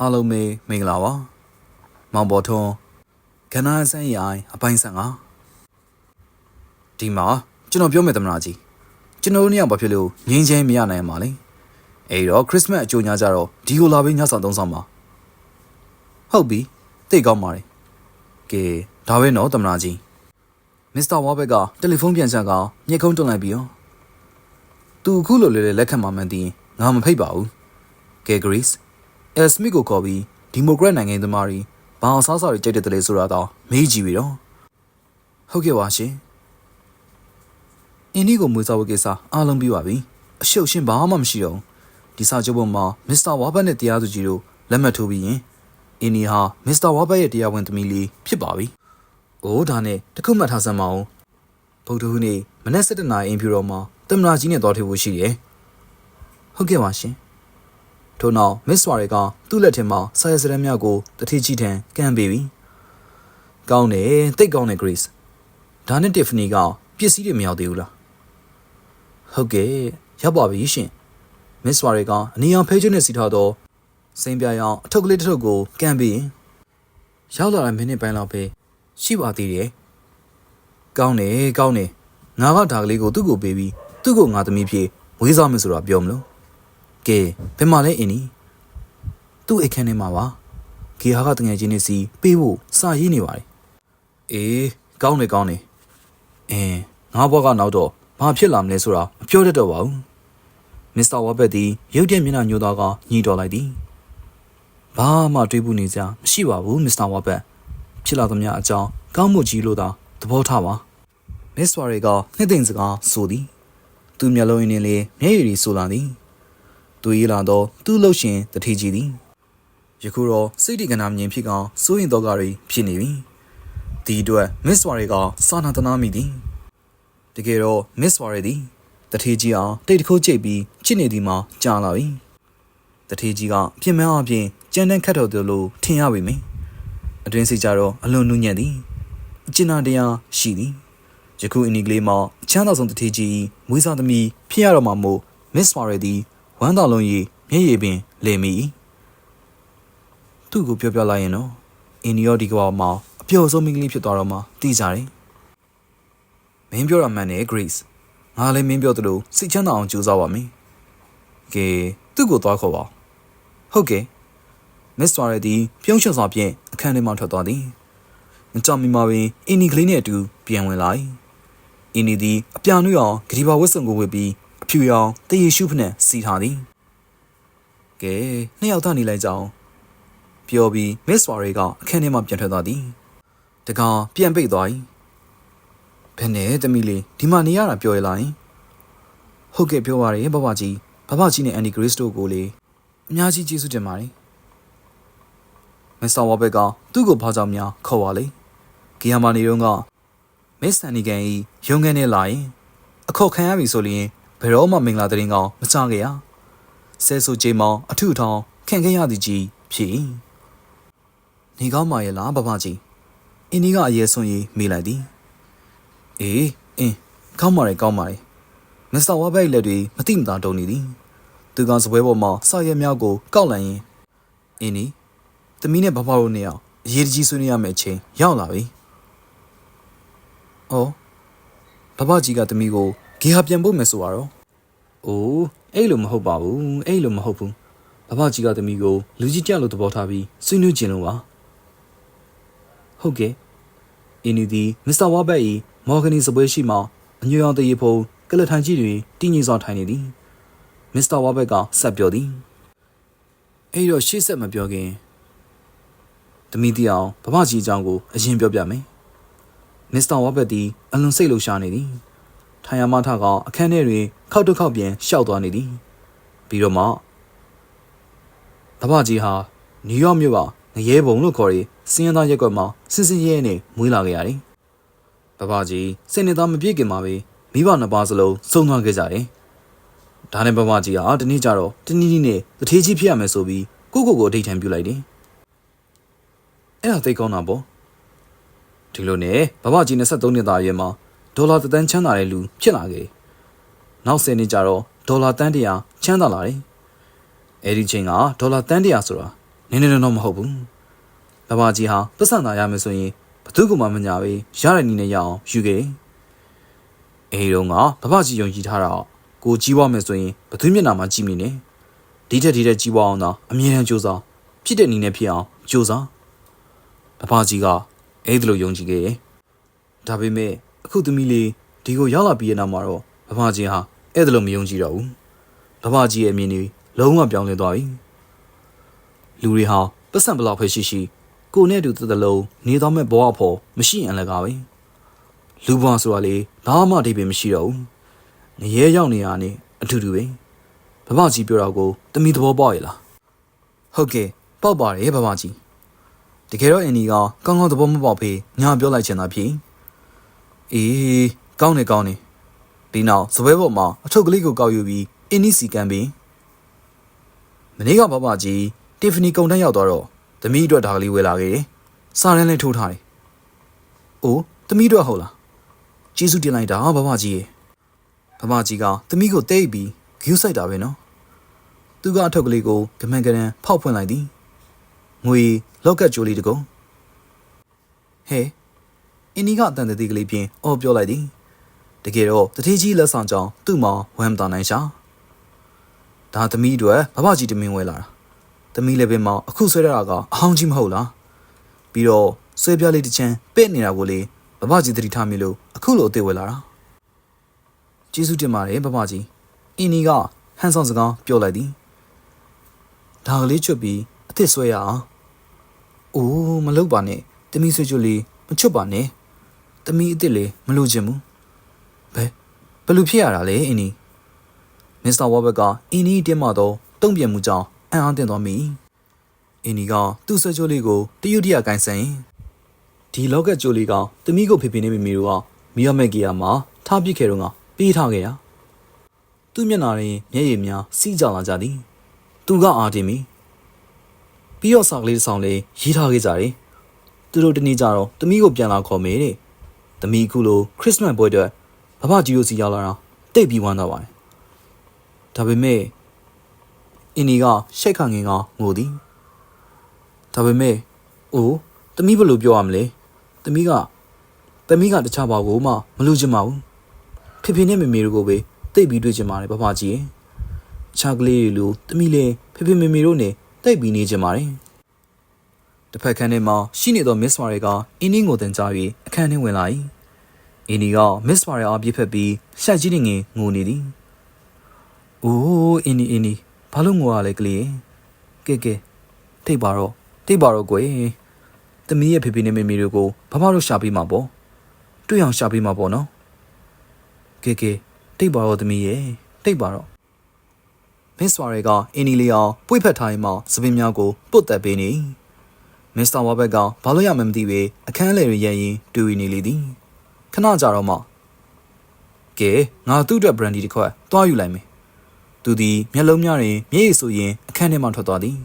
အားလုံးပဲမင်္ဂလာပါမောင်ပေါ်ထွန်းကနာဆန်းရိုင်အပိုင်းဆန်ကဒီမှာကျွန်တော်ပြောမယ်သမနာကြီးကျွန်တော်တို့နှစ်ယောက်ဘာဖြစ်လို့ငင်းချင်းမရနိုင်မှာလဲအဲ့တော့ခရစ်စမတ်အကြိုညကြတော့ဒီကိုလာပြီးညဆောင်သုံးဆောင်ပါဟုတ်ပြီသိကောင်းပါတယ်ကဲဒါပဲနော်သမနာကြီးမစ္စတာဝါဘက်ကတယ်လီဖုန်းပြန်ချက်ကညှိခုံးတွန်းလိုက်ပြီးရောသူအခုလိုလေလေလက်ခံမှမှန်သိရင်ငါမဖိတ်ပါဘူးကဲဂရစ်။ အဲစမစ်ကိုခေါ်ပြီးဒီမိုကရက်နိုင်ငံသမားတွေဘာအောင်စားစားတွေကြိုက်တဲ့တလေဆိုတာတော့မေးကြည့်ပြီတော့။ဟုတ်ကဲ့ပါရှင်။အင်းဒီကိုမွေးစားဖို့ကိစ္စအားလုံးပြီးပါပြီ။အရှုပ်ရှင်းဘာမှမရှိတော့ဘူး။ဒီစာချုပ်ပေါ်မှာမစ္စတာဝါဘတ်နဲ့တရားသူကြီးတို့လက်မှတ်ထိုးပြီးရင်အင်းဒီဟာမစ္စတာဝါဘတ်ရဲ့တရားဝင်သမီးလေးဖြစ်ပါပြီ။အိုးဒါနဲ့တခုမှတ်ထားစမ်းမအောင်။ဗုဒ္ဓဟူးနေ့မနက်7:00နာရီအင်ဖြူတော်မှာတမနာကြီးနဲ့တော်ထေဖို့ရှိတယ်။ဟုတ်ကဲ့ပါရှင်။ ထို့နောက်မစ္စဝါရီကသူ့လက်ထက်မှာဆာယစရန်မြောက်ကိုတတိကြီးထံကမ်းပေးပြီ။ကောင်းတယ်တိတ်ကောင်းတယ် Grace ။ဒါနဲ့တစ်ဖနီကပစ္စည်းတွေမရောက်သေးဘူးလား။ဟုတ်ကဲ့ရောက်ပါပြီရှင်။မစ္စဝါရီကအနီအောင်ဖဲကျွန်းနဲ့စီထားတော့စိန်ပြရောင်အထုပ်ကလေးတစ်ထုပ်ကိုကမ်းပြီးရောက်လာတဲ့မိနစ်ပိုင်းလောက်ပဲရှိပါသေးတယ်။ကောင်းတယ်ကောင်းတယ်ငါကဒါကလေးကိုသူ့ကိုပေးပြီးသူ့ကိုငါသမီးဖြစ်ဝေးစားမယ်ဆိုတော့ပြောမလို့ ကဲဘယ်မှာလဲအင်းနီသူ့အိတ်ခန်းထဲမှာပါဂီဟာကတငယ်ချင်းနေစီပေးဖို့စာရေးနေပါတယ်အေးကောင်းတယ်ကောင်းတယ်အင်းငါဘွားကနောက်တော့ဘာဖြစ်လာမလဲဆိုတာမပြောတတ်တော့ပါဘူးမစ္စတာဝါဘက်သည်ရုတ်တရက်မျက်နှာညှိုးသားကညှိတော်လိုက်သည်ဘာမှတွေးဘူးနေကြမရှိပါဘူးမစ္စတာဝါဘက်ဖြစ်လာသမျှအကြောင်းကောင်းမှုကြီးလို့သာသဘောထားပါမစ္စဝါရီကနှစ်သိမ့်စကားဆိုသည်သူမျက်လုံးရင်းနဲ့လေမျက်ရည်တွေဆိုလာသည် သူရေးလာတော့သူ့လှုပ်ရှင်တတိကြီးသည်ယခုတော့စိတ်ဒီကနာမြင်ဖြစ်ကောင်စိုးရင်တော့ကတွေဖြစ်နေပြီဒီအတွက်မစ္စဝါရီကစာနာတနာမိသည်တကယ်တော့မစ္စဝါရီသည်တတိကြီးအောင်တိတ်တခိုးကြိတ်ပြီးချစ်နေသည်မှာကြာလာပြီတတိကြီးကပြင်မအပြင်ကြမ်းတမ်းခတ်တော်တယ်လို့ထင်ရပြီမင်းအတွင်းစိတ်ကြတော့အလွန်နုညံ့သည်အကျဉ်းသားတရားရှိသည်ယခုအင်းဒီကလေးမှာအချမ်းသာဆုံးတတိကြီးမွေးစားသမီးဖြစ်ရတော့မှာမို့မစ္စဝါရီသည် ဝမ်းသာလုံးကြီးမျက်ရည်ပင်လေမိသူ့ကိုပြောပြလိုက်ရင်တော့အင်ဒီယောဒီကဘာမှာအပျော်ဆုံးမိန်းကလေးဖြစ်သွားတော့မှသိကြတယ်မင်းပြောတာမှန်တယ် Grace ငါလည်းမင်းပြောသလိုစိတ်ချမ်းသာအောင်ကြိုးစားပါမယ်ကဲသူ့ကိုသွားခေါ်ပါဟုတ်ကဲ့မစ္စတာရဒီပြုံးချွန်စွာဖြင့်အခန်းထဲမှထွက်သွားသည်မကြမီမှာပင်အင်ဒီကလေးနဲ့အတူပြန်ဝင်လာ၏အင်ဒီသည်အပြာနွေအောင်ဂရီဘာဝတ်စုံကိုဝတ်ပြီးအ ဖြူရောင်တရေရှုဖနဲ့စီထားသည်ကဲနှစ်ယောက်သားနေလိုက်ကြအောင်ပြောပြီးမစ္စဝါရီကအခန်းထဲမှပြန်ထွက်သွားသည်တကောင်ပြန်ပိတ်သွား၏ဘယ်နဲ့တမီးလေးဒီမှာနေရတာပြောရလားယင်ဟုတ်ကဲ့ပြောပါရယ်ဘဘကြီးဘဘကြီးနဲ့အန်ဒီဂရစ်တို့ကိုလေအများကြီးကျေးဇူးတင်ပါတယ်မစ္စတာဝါဘက်ကသူ့ကိုဘာကြောင့်များခေါ်ပါလေဂီယာမာနေတော့ကမစ္စဆန်နီကန်ဤရုံးခန်းထဲလာရင် အခေါ်ခံရပြီဆိုရင် ဘယ်တော့မှမင်္ဂလာတရင်ကောင်မချခဲ့ရဆဲဆူဂျေမောင်အထုထောင်ခံခဲ့ရသည်ကြီးဖြစ်၏နေကောင်းပါရဲ့လားဘဘကြီးအင်းဒီကအရေးဆုံးရေးမေးလိုက်သည်အေးအင်းကောင်းပါရဲ့ကောင်းပါရဲ့မစ္စတာဝါဘိုက်လက်တွေမတိမတာတုံနေသည်သူကစပွဲပေါ်မှာစာရဲများကိုကောက်လိုက်ရင်အင်းဒီသမီးနဲ့ဘဘတို့နှစ်ယောက်အရေးတကြီးဆွေးနွေးရမယ့်အချိန်ရောက်လာပြီ။အော်ဘဘကြီးကသမီးကို ဂေဟာပြန်ဖို့မယ်ဆိုတော့။အိုးအဲ့လိုမဟုတ်ပါဘူး။အဲ့လိုမဟုတ်ဘူး။ဘဘကြီးကသမီးကိုလူကြီးကြလို့သဘောထားပြီးဆွေးနွေးခြင်းလို့ပါ။ဟုတ်ကဲ့။အင်းဒီမစ္စတာဝါဘက်ဤမော်ဂနီစပွဲရှိမှအညွန့်တရေဖုံကလထိုင်ကြီးတွင်တည်ငြိမ်စွာထိုင်နေသည်။မစ္စတာဝါဘက်ကဆက်ပြောသည်။အဲ့တော့ရှေ့ဆက်မပြောခင်တမီတီအောင်ဘဘကြီးအကြောင်းကိုအရင်ပြောပြမယ်။မစ္စတာဝါဘက်သည်အလွန်စိတ်လှုပ်ရှားနေသည်။ ထိုင်ရမထကအခန်းထဲတွင်ခောက်တစ်ခောက်ပြန်ရှောက်သွားနေသည်။ပြီးတော့မှဘဘကြီးဟာနယူးယောက်မြို့ကငရဲဘုံလို့ခေါ်တဲ့စင်းရသားရက်ကွက်မှာစစ်စစ်ရဲနဲ့မွေးလာခဲ့ရတယ်။ဘဘကြီးစိတ်နေသားမပြေခင်မှာပဲမိဘနှစ်ပါးစလုံးဆုံးသွားခဲ့ကြတယ်။ဒါနဲ့ဘဘကြီးဟာတနေ့ကျတော့တနည်းနည်းနဲ့တထေးကြီးဖြစ်ရမယ်ဆိုပြီးကိုကိုကိုအထိတ်ထန်ပြုလိုက်တယ်။အဲ့ဒါသိကောင်းတာပေါ့ဒီလိုနဲ့ဘဘကြီး23နှစ်သားအရွယ်မှာ ဒေါ်လာတန်းချမ်းသာတဲ့လူဖြစ်လာခဲ့နောက်10နှစ်ကျတော့ဒေါ်လာတန်း100ချမ်းသာလာတယ်အဲ့ဒီချိန်ကဒေါ်လာတန်း100ဆိုတာနင်းနေတော့မဟုတ်ဘူးဘဘာကြီးဟာပတ်စံသာရမယ်ဆိုရင်ဘသူကမှမညာပဲရတဲ့နည်းနဲ့ရအောင်ယူခဲ့အေးတော့ကဘဘာကြီးယုံကြည်ထားတာကိုကြီးပွားမယ်ဆိုရင်ဘသူမျက်နှာမှာကြည့်မိနေဒီထက်ဒီထက်ကြီးပွားအောင်သာအမြဲတမ်းကြိုးစားဖြစ်တဲ့နည်းနဲ့ဖြစ်အောင်ကြိုးစားဘဘာကြီးကအဲ့ဒါလိုယုံကြည်ခဲ့ရဲ့ဒါပေမဲ့ အခုသမီးလေးဒီကိုရောက်လာပြီးတဲ့နောက်မှာတော့ဘဘာကြီးဟာအဲ့ဒါလိုမယုံကြည်တော့ဘူးဘဘာကြီးရဲ့အမြင်တွေလုံးဝပြောင်းလဲသွားပြီလူတွေဟာပတ်စံဘလောက်ပဲရှိရှိကိုနဲ့တူတသလုံးနေတော့မဲ့ဘဝဖို့မရှိရင်လည်းကားပဲလူဘဝဆိုတာလေဘာမှအဓိပ္ပာယ်မရှိတော့ဘူးငရဲရောက်နေရနေအထူတူပဲဘဘကြီးပြောတော့ကိုတမီသဘောပေါက်ရဲ့လားဟုတ်ကဲ့ပေါက်ပါတယ်ဘဘကြီးတကယ်တော့အန်ဒီကကောင်းကောင်းသဘောမပေါက်ဖေးညာပြောလိုက်ချင်တာဖြစ် အေးကောင်းနေကောင်းနေဒီနောက်စပွဲပေါ်မှာအထုပ်ကလေးကိုကောက်ယူပြီးအင်းနီစီကန်ပြီးမနေ့ကဘဘကြီးတီဖနီကုံတန်းရောက်သွားတော့သမီးအတွက်ဒါကလေးဝယ်လာခဲ့တယ်စားရမ်းလည်းထိုးထားတယ်အိုးသမီးအတွက်ဟုတ်လားကျေးဇူးတင်လိုက်တာဘဘကြီးရေဘဘကြီးကသမီးကိုတိတ်ပြီးဂယူးဆိုင်တာပဲနော်သူကအထုပ်ကလေးကိုကမန်ကရန်ဖောက်ဖွင့်လိုက်သည်ငွေလောက်ကတ်ကြိုးလေးတကုံဟဲ အင်းဒီကအတန်တတိကလေးဖြင့်အော်ပြောလိုက်သည်တကယ်တော့တတိကြီးလက်ဆောင်ကြောင့်သူ့မှာဝမ်းမတာနိုင်ရှာဒါသမီးအတွက်ဘဘကြီးတမင်းဝဲလာတာသမီးလည်းပင်မအခုဆွဲရတာကအဟောင်းကြီးမဟုတ်လားပြီးတော့ဆွဲပြားလေးတစ်ချမ်းပဲ့နေတာကိုလေဘဘကြီးတတိထားမိလို့အခုလိုအသေးဝဲလာတာကျေးဇူးတင်ပါတယ်ဘဘကြီးအင်းဒီကဟန်ဆောင်စကားပြောလိုက်သည်ဒါကလေးချွတ်ပြီးအသစ်ဆွဲရအောင်အိုးမလုပ်ပါနဲ့တမီးဆွေချွတ်လေးမချွတ်ပါနဲ့ တမီးအစ်စ်လေးမလို့ချင်ဘူးဘယ်ဘယ်လိုဖြစ်ရတာလဲအင်းဒီမစ္စတာဝါဘတ်ကအင်းဒီတင်းမတော့တုံ့ပြန်မှုကြောင့်အံ့အားသင့်သွားမိအင်းဒီကသူ့ဆွေချွတ်လေးကိုတရုတ်တရကန်ဆန်ဒီလောကက်ကြိုလေးကတမီးကိုဖေဖေနဲ့မမီတို့ကမီယမက်ကီယာမှာထားပစ်ခဲ့တော့ကပေးထားခဲ့ရသူ့မျက်နှာရင်းမျက်ရည်များစီးကြလာကြသည်သူကအာတင်မီပြီးတော့စာကလေးတစ်ဆောင်လေးရေးထားခဲ့ကြတယ်သူတို့တနေ့ကျတော့တမီးကိုပြန်လာခေါ်မေတဲ့ တမီးခုလိုခရစ်စမတ်ပွဲအတွက်ဘဘကြီးတို့စီရောက်လာတာတိတ်ပြီးဝမ်းသာပါတယ်ဒါပေမဲ့အင်းဒီကရှိတ်ခငင်ကငိုသည်ဒါပေမဲ့အိုးတမီးဘယ်လိုပြောရမလဲတမီးကတမီးကတခြားဘာကိုမှမလို့ချင်ပါဘူးဖေဖေနဲ့မေမေတို့ကိုပဲတိတ်ပြီးတွေ့ချင်ပါတယ်ဘဘကြီးရဲ့ခြားကလေးတွေလိုတမီးလည်းဖေဖေမေမေတို့နဲ့တိတ်ပြီးနေချင်ပါတယ် တစ်ဖက်ခန်းထဲမှာရှိနေသောမစ္စမာရီကအင်းင်းကိုတင်ကြ၍အခန်းထဲဝင်လာ၏အင်းဒီကမစ္စမာရီအားပြစ်ဖက်ပြီးရှက်ကြီးနေငင်ငိုနေသည်အိုးအင်းဒီအင်းဒီဘာလို့ငိုရလဲကလေးကဲကဲထိတ်ပါတော့ထိတ်ပါတော့ကွယ်တမီးရဲ့ဖေဖေနဲ့မေမေတို့ကိုဘဘတို့ရှာပေးမှာပေါ့တွေ့အောင်ရှာပေးမှာပေါ့နော်ကဲကဲတိတ်ပါတော့သမီးရဲ့တိတ်ပါတော့မစ္စဝါရီကအင်းဒီလီအောင်ပွေဖက်ထားရင်မှစပင်းများကိုပုတ်တက်ပေးနေ မစ္စတာဝါဘက်ကဘာလို့ရမှမသိပေအခန်းလေရရရင်တူရီနေလေသည်ခဏကြာတော့မှကဲငါသူ့အတွက်ဘရန်ဒီတစ်ခွက်တွားယူလိုက်မယ်သူသည်မျက်လုံးများတွင်မျက်ရည်ဆိုရင်အခန်းထဲမှထွက်သွားသည်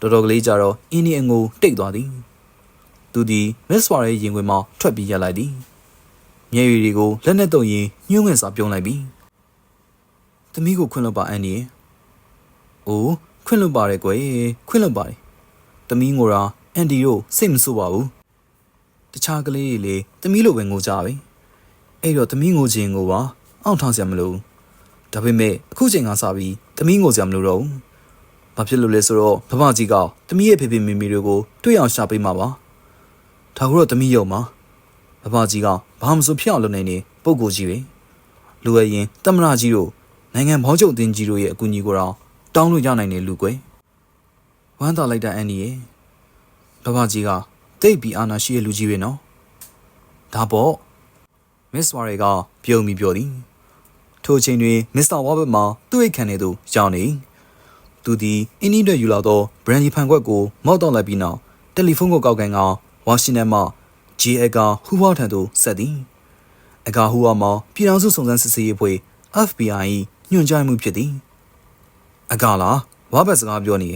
တော်တော်ကလေးကြာတော့အင်းဒီအငိုတိတ်သွားသည်သူသည်မစ္စဝါရဲ့ရင်ခွင်မှထွက်ပြီးရက်လိုက်သည်မျက်ရည်တွေကိုလက်နဲ့တုပ်ရင်ညှိုးငင်စွာပြုံးလိုက်ပြီ။သမီးကိုခွင့်လွှတ်ပါအန်ဒီ။အိုးခွင့်လွှတ်ပါတယ်ကွယ်ခွင့်လွှတ်ပါတယ်။ သမီးငိုတာအန်ဒီတို့စိတ်မဆိုးပါဘူး။တခြားကလေးတွေလေသမီးလိုပဲငိုကြပဲ။အဲ့တော့သမီးငိုခြင်းကိုပါအောင့်ထောင်စရာမလိုဘူး။ဒါပေမဲ့အခုချိန်ကစပြီးသမီးငိုစရာမလိုတော့ဘူး။ဘာဖြစ်လို့လဲဆိုတော့ဘဘကြီးကသမီးရဲ့ဖေဖေမေမေတွေကိုတွေ့အောင်ရှာပေးမှာပါ။ဒါကိုတော့သမီးယုံပါ။ဘဘကြီးကဘာမှမဆိုဖြစ်အောင်လုပ်နိုင်နေပုံကိုကြီးပဲလူရရင်တမနာကြီးတို့နိုင်ငံဘောင်းချုပ်အတင်းကြီးတို့ရဲ့အကူအညီကိုတော့တောင်းလို့ရနိုင်တယ်လူကွယ်ဝ မ်းသာလိုက်တဲ့အန်ဒီရဲ့ဘဘကြီးကတိတ်ပြီးအာနာရှိရဲ့လူကြီးပဲနော်ဒါပေါ့မစ္စဝါရီကပြုံပြီးပြောသည်ထိုအချိန်တွင်မစ္စတာဝါဘတ်မှာသူ့အိတ်ခံထဲသို့ရောက်နေသူသည်အင်းဒီအတွက်ယူလာသောဘရန်ဒီဖန်ခွက်ကိုမောက်တော့လိုက်ပြီးနောက်တယ်လီဖုန်းကိုကောက်ကန်ကဝါရှင်တန်မှ GA ကဟူဝါထံသို့ဆက်သည်အကာဟူဝါမှာပြည်ထောင်စုစုံစမ်းစစ်ဆေးရေးအဖွဲ့ FBI ၏ညွှန်ကြားမှုဖြစ်သည်အကာလားဝါဘတ်စကားပြောနေ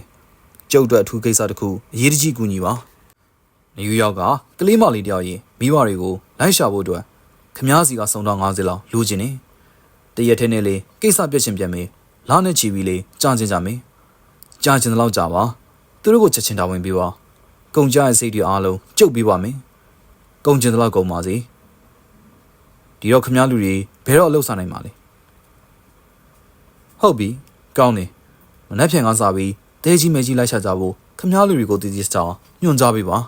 ကျုပ်အတွက်အထူးကိစ္စတစ်ခုအရေးတကြီးကူညီပါနယူးယောက်ကကလေးမလေးတယောက်ရင်မိဘတွေကိုလိုက်ရှာဖို့အတွက်ခမားစီကစုံတော့90လောက်လိုချင်နေတရက်ထဲနဲ့လေကိစ္စပြက်ချင်ပြန်မေးလာနဲ့ချီပြီးလေကြားချင်းကြမေးကြားချင်းတော့ကြာပါသူတို့ကိုချက်ချင်းတာဝန်ပေးပါကုံကြရဲ့စိတ်တွေအားလုံးကျုပ်ပေးပါမယ်ကုံကျင်တော့ကုံပါစေဒီတော့ခမားလူတွေဘယ်တော့အလုပ်စားနိုင်မှာလဲဟုတ်ပြီကောင်းတယ်မနှက်ဖြန်ကစားပြီး တဲကြီးမဲကြီးလိုက်ရှာကြဖို့ခမားလူတွေကိုတည်တည်စတာညွှန်ကြားပေးပါ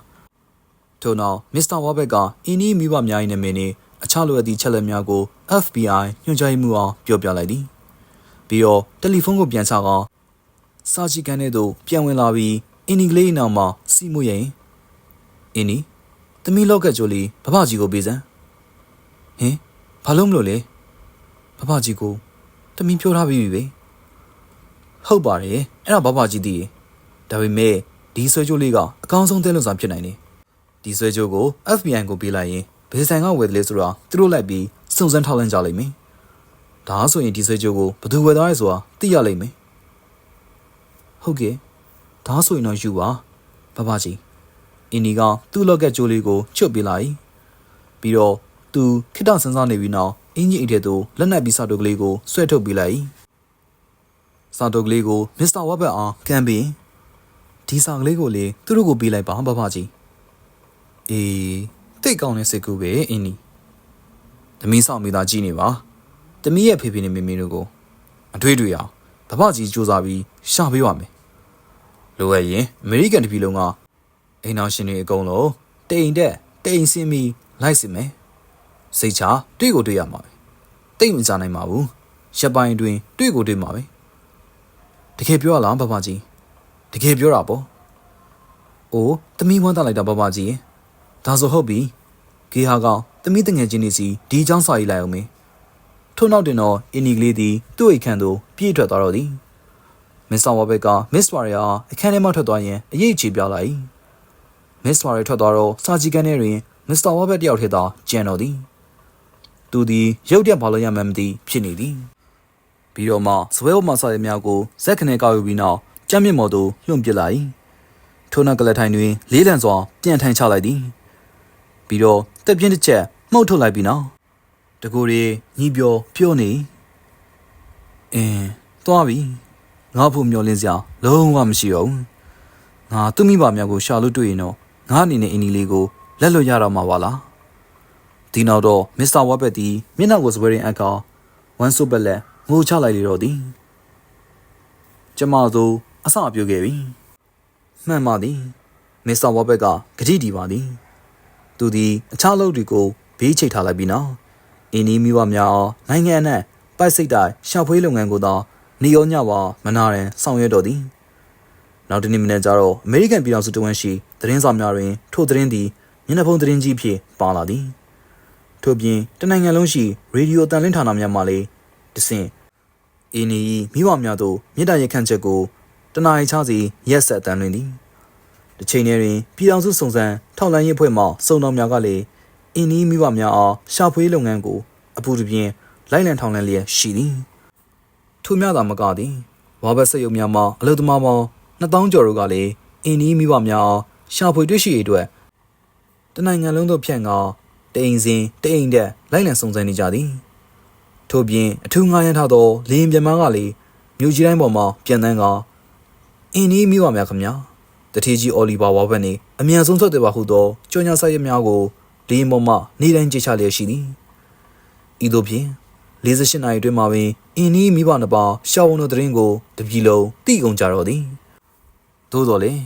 ထို့နောက်မစ္စတာဝါဘက်ကအင်းနီမိဘများ၏နာမည်နှင့်အခြားလိုအပ်သည့်ချက်လက်များကို FBI ညွှန်ကြားရေးမှူးအောင်ပြောပြလိုက်သည်ပြီးတော့တယ်လီဖုန်းကိုပြန်ချကစာချီကန်တဲ့သို့ပြန်ဝင်လာပြီးအင်းနီကလေးနောက်မှာစီမွရင်အင်းနီသမီးလောက်ကကြိုလီဘဘကြီးကိုပေးစမ်းဟင်ဘာလို့မလို့လဲဘဘကြီးကိုသမီးပြောထားပြီးပြီပဲ ဟုတ်ပါတယ်အဲ့ဒါဘဘကြီးသိတယ်ဒါပေမဲ့ဒီဆွဲကြိုးလေးကအကောင်းဆုံးတဲလွန်စာဖြစ်နိုင်တယ်ဒီဆွဲကြိုးကို FBI ကိုပေးလိုက်ရင်ဘယ်ဆိုင်ကဝယ်တယ်လဲဆိုတာသူတို့လိုက်ပြီးစုံစမ်းထောက်လှမ်းကြလိမ့်မယ်ဒါဆိုရင်ဒီဆွဲကြိုးကိုဘယ်သူဝယ်သားရဲဆိုတာသိရလိမ့်မယ်ဟုတ်ကဲ့ဒါဆိုရင်တော့ယူပါဘဘကြီးအင်းဒီကသူ့လောက်ကကြိုးလေးကိုချွတ်ပေးလိုက်ပြီးတော့သူခိတ္တဆန်းစားနေပြီးနောက်အင်းကြီးအိတ်ထဲသို့လက်နက်ပြီးစာတုပ်ကလေးကိုဆွဲထုတ်ပေးလိုက် စာတုပ်ကလေးကိုမစ္စတာဝက်ဘတ်အားကန်ပြီးဒီစာကလေးကိုလေသူတို့ကိုပေးလိုက်ပါဘဘကြီးအေးတိတ်ကောင်းတဲ့စိတ်ကူးပဲအင်းဒီသမီးဆောင်မိသားကြည့်နေပါသမီးရဲ့ဖေဖေနဲ့မေမေတို့ကိုအထွေးတွေ့အောင်ဘဘကြီးစူးစမ်းပြီးရှာပေးပါမယ်လိုရရင်အမေရိကန်တပြည်လုံးကအိမ်တော်ရှင်တွေအကုန်လုံးတိမ်တက်တိမ်စင်းပြီးလိုက်စီမယ်စိတ်ချတွေ့ကိုတွေ့ရမှာပဲတိတ်မကြနိုင်ပါဘူးရက်ပိုင်းအတွင်းတွေ့ကိုတွေ့မှာပဲ တကယ်ပြောရလားဘဘကြီးတကယ်ပြောတာပေါ့အိုးသမီးဝမ်းသာလိုက်တာဘဘကြီးဒါဆိုဟုတ်ပြီကေဟာကောင်သမီးတငယ်ချင်းတွေစီဒီအကြောင်းစာရေးလိုက်အောင်မင်းထို့နောက်တင်တော့အင်းဒီကလေးသည်သူ့အိမ်ခန်းသို့ပြေးထွက်သွားတော့သည်မစ္စတာဝါဘက်ကမစ္စဝါရီအားအခန်းထဲမှထွက်သွားရင်အရေးကြီးပြလာ၏မစ္စဝါရီထွက်သွားတော့စာကြီးကန်းထဲတွင်မစ္စတာဝါဘက်တယောက်ထဲသာကျန်တော်သည်သူသည်ရုတ်တရက်ဘာလို့ရမှန်းမသိဖြစ်နေသည် ပြီးတော့မှစပွဲပေါ်မှာစာရည်များကိုဇက်ခနဲ့ကောက်ယူပြီးနောက်ကြမ်းမြင့်မော်သို့လွှင့်ပစ်လိုက်ထိုနောက်ကလထိုင်တွင်လေးလံစွာပြန်ထိုင်ချလိုက်သည်ပြီးတော့တက်ပြင်းတစ်ချက်မှုတ်ထုတ်လိုက်ပြီးနောက်တကူရီညီပြောပြောနေအင်းသွားပြီငါဖို့မျောလင်းစရာလုံးဝမရှိတော့ဘူးငါသူ့မိဘများကိုရှာလို့တွေ့ရင်တော့ငါအနေနဲ့အင်းဒီလေးကိုလက်လွတ်ရတော့မှာပါလားဒီနောက်တော့မစ္စတာဝါဘက်သည်မျက်နှာကိုစပွဲရင်အကောင်ဝမ်ဆုပ်ပလက် ငိုချလိုက်လေတော့သည်ကျမတို့အစပြုခဲ့ပြီမှန်ပါသည်မစ္စတာဝါဘက်ကဂတိတီပါသည်သူသည်အခြားလုပ်တွေကိုဘေးချိတ်ထားလိုက်ပြီးနောက်အင်းဒီမိဘများအောင်နိုင်ငံအနှံ့ပိုက်စိတ်တိုင်းရှာဖွေးလုပ်ငန်းကိုသောနေရောညပါမနာရန်ဆောင်ရွက်တော်သည်နောက်တစ်နေ့မနေ့ကျတော့အမေရိကန်ပြည်ထောင်စုတဝန်ရှိသတင်းစာများတွင်ထိုသတင်းသည်မျက်နှာဖုံးသတင်းကြီးဖြစ်ပါလာသည်ထို့ပြင်တနိုင်ငံလုံးရှိရေဒီယိုတန်လင်းဌာနများမှလည်းတဆင့် အင်းဒီမိဘများတို့မြေတားရခန့်ချက်ကိုတနအီချစီရက်ဆက်တန်လွင်သည်တစ်ချိန်တည်းတွင်ပြည်ထောင်စုစုံစမ်းထောက်လှမ်းရေးဖွဲ့မှစုံတော်များကလည်းအင်းဒီမိဘများအားရှာဖွေးလုပ်ငန်းကိုအပူတပြင်းလိုက်လံထောင်လှမ်းလျက်ရှိသည်ထို့များသာမကသည်ဝါဘတ်စက်ရုံများမှအလုပ်သမားပေါင်း2000ကျော်တို့ကလည်းအင်းဒီမိဘများအားရှာဖွေတွေ့ရှိရေးအတွက်တနိုင်ငံလုံးသို့ဖြန့်ကာတအိမ်စဉ်တအိမ်တက်လိုက်လံစုံစမ်းနေကြသည် ထို့ပြင်အထူးငားရမ်းထားသောလေရင်ပြန်မကလည်းမြို့ကြီးတိုင်းပေါ်မှာပြန်တန်းကာအင်းဒီမိဘများခမညာတထေကြီးအော်လီဗာဝါဘတ်နှင့်အမြန်ဆုံးထွက်တယ်ပါဟုသောကြော်ညာဆိုင်ရများကိုလေရင်ပေါ်မှနေတိုင်းကြိတ်ချလျက်ရှိသည်ဤသို့ဖြင့်48နာရီအတွင်းမှာပင်အင်းနီးမိဘနှစ်ပါးရှောင်းဝုံတို့တရင်ကိုတပြည်လုံးတိကုန်ကြတော့သည်သို့တော်လည်း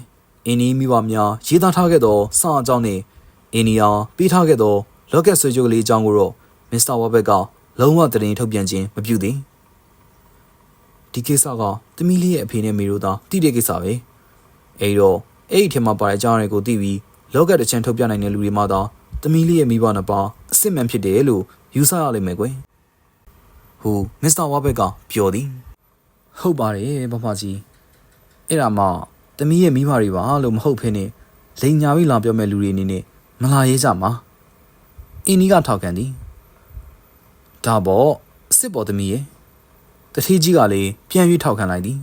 အင်းနီးမိဘများရေးသားထားခဲ့သောစာအကြောင်းနှင့်အင်းနီယာပေးထားခဲ့သောလော့ကက်ဆွေးကြိုးကလေးအကြောင်းကိုတော့မစ္စတာဝါဘက်က လုံးဝတရင်ထုတ်ပြန်ခြင်းမပြုသည်ဒီကိစ္စကတမီးလေးရဲ့အဖေနဲ့မေတို့သာတိတဲ့ကိစ္စပဲအဲတော့အဲ့ဒီထဲမှာပါတဲ့အကြောင်းတွေကိုသိပြီးလော့ကက်တစ်ချမ်းထုတ်ပြနိုင်တဲ့လူတွေမှသာတမီးလေးရဲ့မိဘနှစ်ပါးအစ်စ်မှန်ဖြစ်တယ်လို့ယူဆရလိမ့်မယ်ကွယ်ဟူမစ္စတာဝါဘက်ကပြောသည်ဟုတ်ပါတယ်ဘဖကြီးအဲ့ဒါမှတမီးရဲ့မိဘတွေပါလို့မဟုတ်ဖ ೇನೆ လိန်ညာပြီးလာပြောမဲ့လူတွေအနေနဲ့မလာရေးကြမှာအင်းနီကထောက်ခံသည် ဒါပေါ့စစ်ပေါ်သမီးရဲ့တတိကြီးကလည်းပြန်ပြီးထောက်ခံလိုက်သည်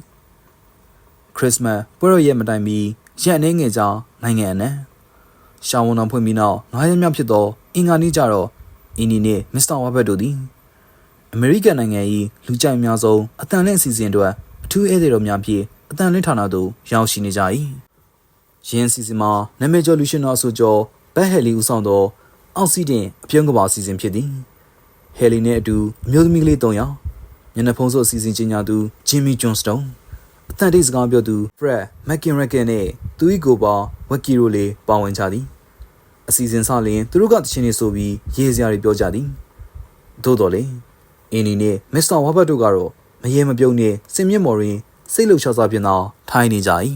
ခရစ်စမတ်ပွဲတော်ရဲ့မတိုင်မီရက်နေငယ်ကြောင်းနိုင်ငံအနှံ့ရှောင်းဝန်တော်ဖွင့်ပြီးနောက်ငါးရက်မြောက်ဖြစ်သောအင်္ဂါနေ့ကျတော့အင်းနီနှင့်မစ္စတာဝါဘတ်တို့သည်အမေရိကန်နိုင်ငံ၏လူကြိုက်များဆုံးအတန်လင့်အစီအစဉ်အတွက်အထူးဧည့်သည်တော်များဖြင့်အတန်လင့်ဌာနသို့ရောက်ရှိနေကြ၏ယင်းစီစဉ်မှာနာမည်ကျော်လူရှင်တော်အဆိုကျော်ဘက်ဟယ်လီဦးဆောင်သောအောက်ဆီဒင်အပြုံးကဘာအစီအစဉ်ဖြစ်သည် ဟယ်လီနဲ့အတူအမျိုးသမီးကလေး၃ယောက်ညနေဖုံးစုအစီအစဉ်ကြီးညာသူဂျင်မီဂျွန်စတုန်အတန်တိတ်စကားပြောသူဖရက်မက်ကင်ရက်ကင်နဲ့သူ၏ကိုပါဝက်ကီရိုလေးပါဝင်ကြသည်အစီအစဉ်စလျင်သူတို့ကတခြင်းတွေဆိုပြီးရေးစရာတွေပြောကြသည်သို့တော်လေအင်းနီနဲ့မစ္စတာဝါဘတ်တို့ကတော့မရေမပြုံးနဲ့စင်မြင့်မော်ရင်စိတ်လှုပ်ရှားစွာဖြင့်သာထိုင်နေကြ၏